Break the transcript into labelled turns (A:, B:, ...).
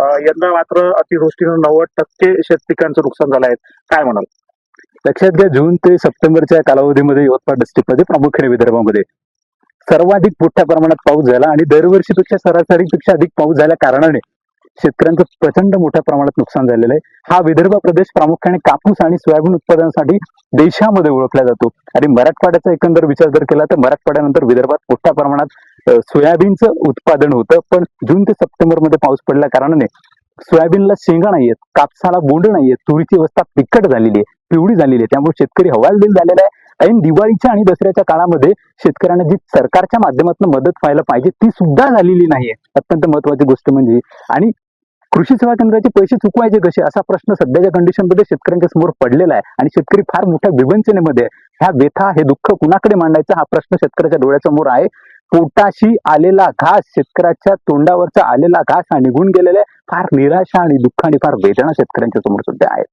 A: यंदा मात्र अतिवृष्टीनं नव्वद टक्के शेतपिकांचं नुकसान झालं आहे. काय म्हणाल?
B: लक्षात घ्या जून ते सप्टेंबरच्या कालावधीमध्ये यवतमाळ डिस्ट्रिक्टमध्ये प्रामुख्याने विदर्भामध्ये सर्वाधिक मोठ्या प्रमाणात पाऊस झाला आणि दरवर्षीपेक्षा सरासरीपेक्षा अधिक पाऊस झाल्या कारणाने शेतकऱ्यांचं प्रचंड मोठ्या प्रमाणात नुकसान झालेलं आहे. हा विदर्भ प्रदेश प्रामुख्याने कापूस आणि सोयाबीन उत्पादनासाठी देशामध्ये ओळखला जातो. आणि मराठवाड्याचा एकंदर विचार जर केला तर मराठवाड्यानंतर विदर्भात मोठ्या प्रमाणात सोयाबीनचं उत्पादन होतं पण जून ते सप्टेंबरमध्ये पाऊस पडल्या कारणाने सोयाबीनला शेंगा नाहीयेत कापसाला बोंड नाहीयेत तुरीची अवस्था पिकट झालेली आहे पिवळी झालेली आहे. त्यामुळे शेतकरी हवालदिल झालेला आहे. ऐन दिवाळीच्या आणि दसऱ्याच्या काळामध्ये शेतकऱ्यांना जी सरकारच्या माध्यमातून मदत व्हायला पाहिजे ती सुद्धा झालेली नाहीये. अत्यंत महत्वाची गोष्ट म्हणजे आणि कृषी सेवा केंद्राचे पैसे चुकवायचे कसे असा प्रश्न सध्याच्या कंडिशनमध्ये शेतकऱ्यांच्या समोर पडलेला आहे. आणि शेतकरी फार मोठ्या विवंचनेमध्ये ह्या व्यथा हे दुःख कुणाकडे मांडायचा हा प्रश्न शेतकऱ्याच्या डोळ्यासमोर आहे. पोटाशी आलेला घास शेतकऱ्याच्या तोंडावरचा आलेला घास हा निघून गेलेला आहे. फार निराशा आणि दुःख आणि फार वेदना शेतकऱ्यांच्या समोर सध्या आहे